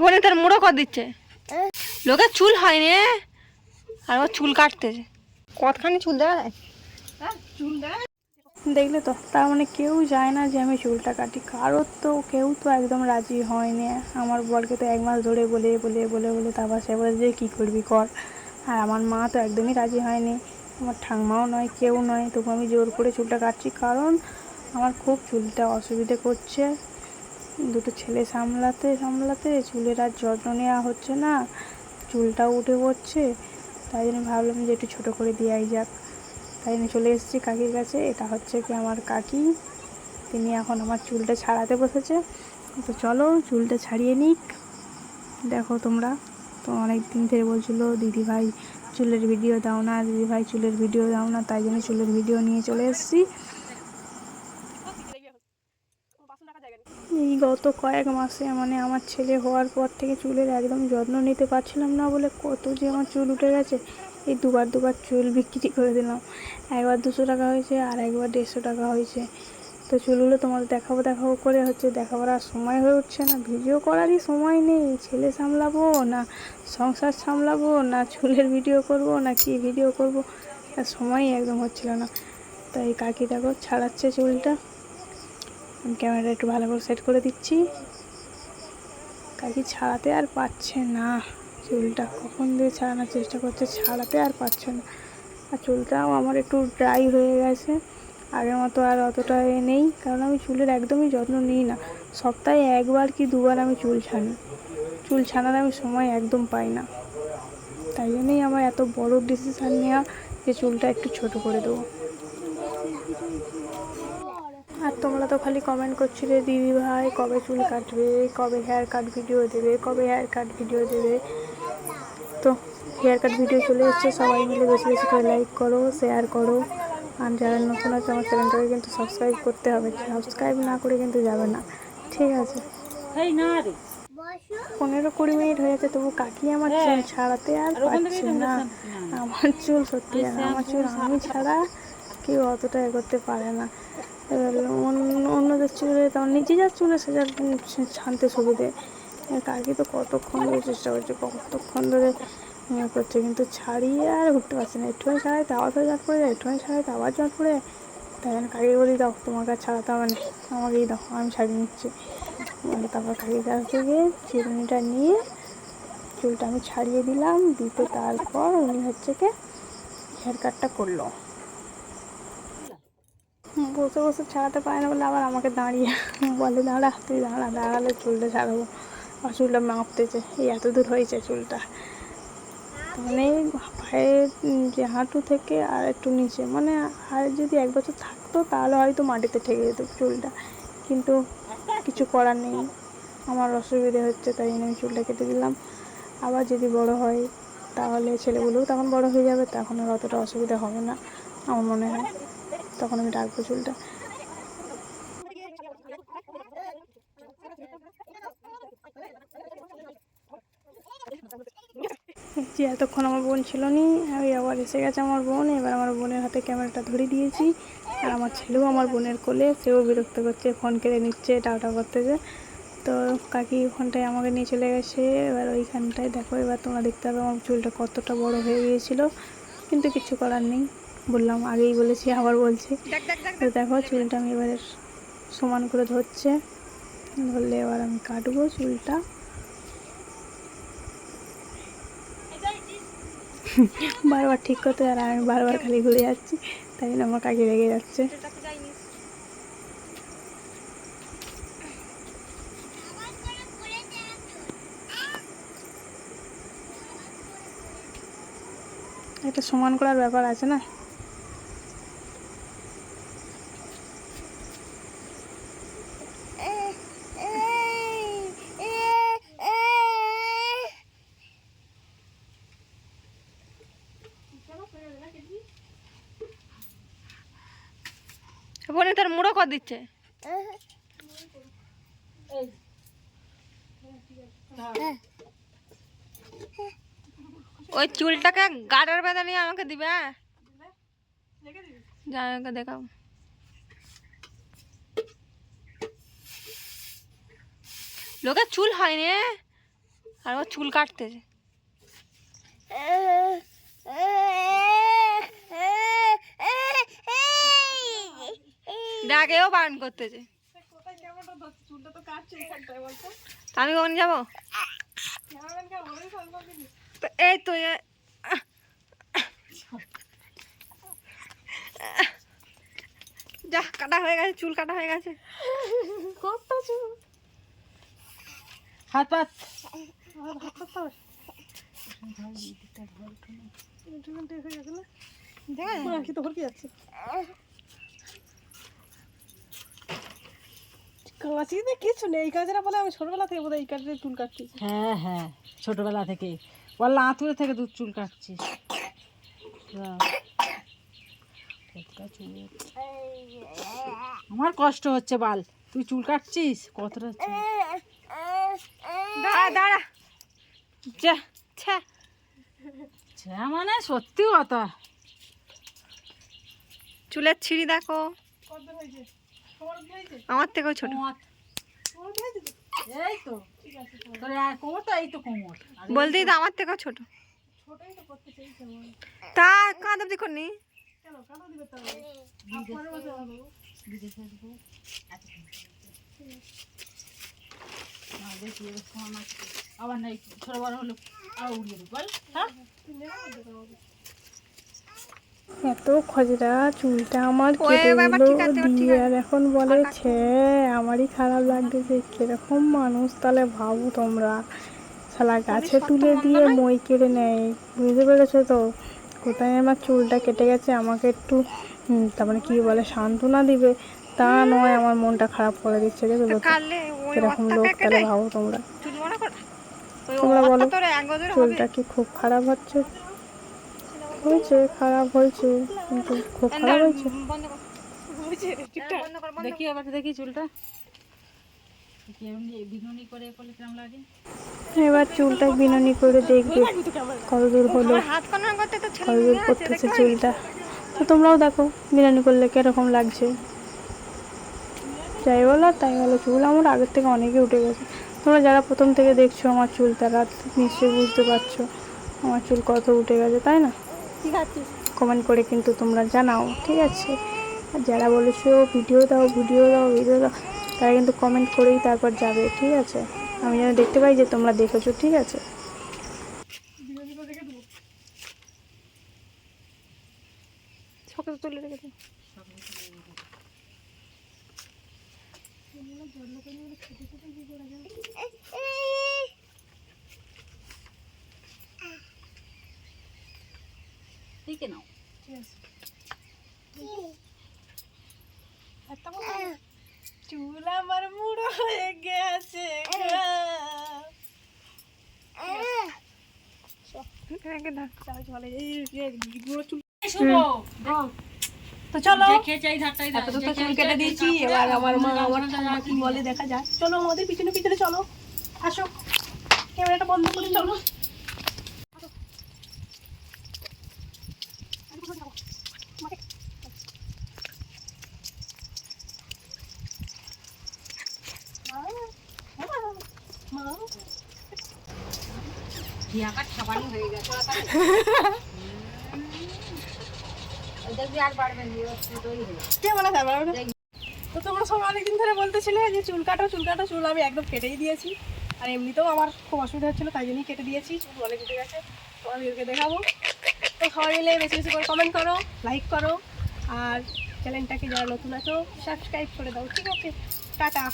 বোনে তার মুড়ো কর দিচ্ছে। লোকের চুল হয়নি আর ও চুল কাটতেছে। কতখানি চুল দেখা যায়? দেখলে তো, তার মানে কেউ যায় না যে আমি চুলটা কাটি। কারোর তো কেউ তো একদম রাজি হয়নি। আমার বরকে তো এক মাস ধরে বলে বলে বলে বলে, তারপর সে বলে যে, কী করবি কর? আর আমার মা তো একদমই রাজি হয়নি। আমার ঠাংমাও নয়, কেউ নয়, তবু আমি জোর করে চুলটা কাটছি। কারণ আমার খুব চুলটা অসুবিধে করছে। দুটো ছেলে সামলাতে সামলাতে চুলের আর যত্ন নেওয়া হচ্ছে না। চুলটাও উঠে পড়ছে। তাই জন্য ভাবলাম যে একটু ছোটো করে দেওয়াই যাক। তাই আমি চলে এসেছি কাকির কাছে। এটা হচ্ছে কি আমার কাকি। তিনি এখন আমার চুলটা ছাড়াতে বসেছে। তো চলো চুলটা ছাড়িয়ে নিক। দেখো তোমরা। তো অনেক দিন ধরে বলছিলো দিদি ভাই চুলের ভিডিও দাও না। দিদি ভাই চুলের ভিডিও দাও না। তাই জন্য চুলের ভিডিও নিয়ে চলে এসেছি। এই গত কয়েক মাসে মানে আমার ছেলে হওয়ার পর থেকে চুলের একদম যত্ন নিতে পারছিলাম না বলে কত যে আমার চুল উঠে গেছে। এই দুবার দুবার চুল বিক্রি করে দিলাম। একবার দুশো টাকা হয়েছে আর একবার দেড়শো টাকা হয়েছে। তো চুলগুলো তোমাদের দেখাবো দেখাবো করে হচ্ছে দেখাবার আর সময় হয়ে উঠছে না। ভিডিও করারই সময় নেই। ছেলে সামলাবো না সংসার সামলাবো না চুলের ভিডিও করব না কি ভিডিও করব? সময়ই একদম হচ্ছিল না। তাই কাকি দেখো ছাড়াচ্ছে চুলটা। আমি ক্যামেরাটা একটু ভালো করে সেট করে দিচ্ছি। কাকি ছাড়াতে আর পাচ্ছে না। চুলটা কখন দিয়ে ছাড়ানোর চেষ্টা করছে ছাড়াতে আর পারছে না। আর চুলটাও আমার একটু ড্রাই হয়ে গেছে। আগের মতো আর অতটা এ নেই, কারণ আমি চুলের একদমই যত্ন নিই না। সপ্তাহে একবার কি দুবার আমি চুল ছানি চুল ছানার আমি সময় একদম পাই না। তাই জন্যই আমার এত বড় ডিসিশান নেওয়া যে চুলটা একটু ছোট করে দেবো। আর তোমরা তো খালি কমেন্ট করছিলে দিদি ভাই কবে চুল কাটবে কবে হেয়ার কাট ভিডিও দেবে কবে হেয়ার কাট ভিডিও দেবে? তো হেয়ার কাট ভিডিও চলে এসছে সবাই মিলে বেশি বেশি করে লাইক করো শেয়ার করো। আর যারা নতুন আছে আমার চ্যানেলটাকে কিন্তু সাবস্ক্রাইব করতে হবে। সাবস্ক্রাইব না করে কিন্তু যাবে না। ঠিক আছে। পনেরো কুড়ি মিনিট হয়ে যাচ্ছে তবু কাকি আমার চুল ছাড়াতে আর পারছে না। আমার চুল সত্যি আমার চুল আমি ছাড়া কেউ অতটা এ করতে পারে না। এবার অন্য অন্যদের চুলে নিজে যার চুলে সে যার ছানতে সুবিধে। কাকি তো কতক্ষণ ধরে চেষ্টা করছে, কতক্ষণ ধরে করছে, কিন্তু ছাড়িয়ে আর উঠতে পারছে না। একটুখানি ছাড়াই তো আবার জট পড়ে যায় একটুখানি ছাড়াই তো আবার জট পড়ে তাই জন্য কাকি বলি, দাও, তোমাকে আর ছাড়াতে হবে না। আমাকেই দাও, আমি ছাড়িয়ে নিচ্ছি। বলে তারপর কাকির কাছ থেকে চিরুনিটা নিয়ে চুলটা আমি ছাড়িয়ে দিলাম, দিতে তারপর উনি হচ্ছে কি হেয়ার কাটটা করল। বসে বসে ছাড়াতে পারে না বলে আবার আমাকে দাঁড়িয়ে বলে, দাঁড়া, তুই দাঁড়া, দাঁড়ালে চুলটা ছাড়াবো। আর চুলটা মাপতেছে, এই এত দূর হয়েছে চুলটা। মানে পায়ের যে হাঁটু থেকে আর একটু নিচে মানে আর যদি এক বছর থাকতো তাহলে হয়তো মাটিতে ঠেকে যেত চুলটা, কিন্তু কিছু করার নেই। আমার অসুবিধে হচ্ছে, তাই জন্য আমি চুলটা কেটে দিলাম। আবার যদি বড় হয় তাহলে ছেলেগুলোও তখন বড় হয়ে যাবে, তখন আর অতটা অসুবিধা হবে না, আমার মনে হয়। তখন আমি ডাকবো চুলটা। যে এতক্ষণ আমার বোন ছিল নি আমি আবার এসে গেছে আমার বোন, এবার আমার বোনের হাতে ক্যামেরাটা ধরে দিয়েছি। আর আমার ছেলেও আমার বোনের কোলে, সেও বিরক্ত করছে, ফোন কেড়ে নিচ্ছে টাটা করতেছে তো কাকি ওখানটায় আমাকে নিয়ে চলে গেছে, এবার ওইখানটায় দেখো, এবার তোমরা দেখতে পাবে আমার চুলটা কতটা বড় হয়ে গিয়েছিল। কিন্তু কিছু করার নেই। বললাম আগেই বলেছি আবার বলছি। তো দেখো চুলটা আমি এবারে সমান করে ধরছে। ধরলে এবার আমি কাটবো চুলটা। বারবার ঠিক করতে আর আমি বারবার খালি ঘুরে যাচ্ছি তাই জন্য আমার কাকি রেগে যাচ্ছে। একটা সমান করার ব্যাপার আছে না? বোনে তার মুড়ো কর দিচ্ছে। ওই চুলটাকে গাড়ের বেঁধে নিয়ে আমাকে দিবে হ্যাঁ? যা আমাকে দেখাও। লোকের চুল হয়নি আর আমার চুল কাটতেছে। ডাকেও বারণ করতেছে। আমি কখন যাব? এই তো যা কাটা হয়ে গেছে চুল কাটা হয়ে গেছে। কত চুল? হাত পাত ভরকে যাচ্ছে। কাঁচিতে কিছু নেই। এই কাজটা বলে আমি ছোটবেলা থেকে বোধহয় এই কাজে চুল কাটছি। হ্যাঁ হ্যাঁ ছোটবেলা থেকে। বল আঁতুড়ে থেকে দুধ চুল কাটছিস। আমার কষ্ট হচ্ছে বাল। তুই চুল কাটছিস? কতটা দাঁড়া দাঁড়া। যা ছ্যা ছ্যা মানে সত্যি কথা। চুলের ছিঁড়ি দেখো। কত হয়েছে? আমার থেকেও ছোট। বলতেই তো আমার থেকেও ছোট। ছোটই তো কাঁদ অব্দি করনি। আছে। আবার নাই ছোট বড় হলো আবার উড়িয়ে দেবো। হ্যাঁ? এত খজরা চুলটা আমার কেটে দিয়ে আর এখন বলে ছে আমারই খারাপ লাগতেছে কীরকম মানুষ তাহলে ভাবো তোমরা। শালা গাছে তুলে দিয়ে মই কেড়ে নেয়। বুঝতে পেরেছ তো? কোথায় আমার চুলটা কেটে গেছে? আমাকে একটু হুম, তার মানে কি বলে সান্ত্বনা দিবে। তা নয় আমার মনটা খারাপ করে দিচ্ছে দেখো কীরকম লোক তাহলে ভাবো তোমরা। তোমরা বলো, চুলটা কি খুব খারাপ হচ্ছে? হয়েছে খারাপ হয়েছে কিন্তু খুব খারাপ হয়েছে। হ্যাঁ, দেখি এবার দেখি চুলটা। এবার চুলটা বিনুনি করে দেখবে কত দূর হলো। আমার হাত কর্নার করতে তো ছেলে কত দূর করতেছে চুলটা। তো তোমরাও দেখো বিনুনি করলে কীরকম লাগছে। যাই বলো তাই বলো চুল আমার আগের থেকে অনেকে উঠে গেছে। তোমরা যারা প্রথম থেকে দেখছ আমার চুল তারা নিশ্চয়ই বুঝতে পারছ আমার চুল কত উঠে গেছে তাই না? কমেন্ট করে কিন্তু তোমরা জানাও ঠিক আছে? আর যারা বলেছ ভিডিও দাও ভিডিও দাও ভিডিও দাও তারা কিন্তু কমেন্ট করেই তারপর যাবে ঠিক আছে? আমি যেন দেখতে পাই যে তোমরা দেখেছ ঠিক আছে? তুলে ঠিক চুল আমার মুড়ো হয়ে গেছে। তো চলো দেখে চাই তো চুল কেটে দিয়েছি এবার আমার মা আমার ঠাম্মা কি বলে দেখা যাক। চলো আমাদের পিছনে পিছনে চলো। আসো। ক্যামেরাটা বন্ধ করে চলো ঢিয়াকা খাবারই হয়ে গেছে দেখবি আর বাড়বে না এবার ছোটই হলো কে বলে তো তোমরা সবাই অনেকদিন ধরে বলতেছিলে যে চুল কাটো চুল কাটো চুল আমি একদম কেটেই দিয়েছি। আর এমনিতেও আমার খুব অসুবিধা হচ্ছিল তাই জন্যই কেটে দিয়েছি চুল অনেক উঠে গেছে। তোমাদেরকে দেখাবো। তো সবাই মিলে বেশি বেশি করে কমেন্ট করো লাইক করো আর চ্যানেলটাকে যারা নতুন আছো সাবস্ক্রাইব করে দাও ঠিক আছে? টাটা।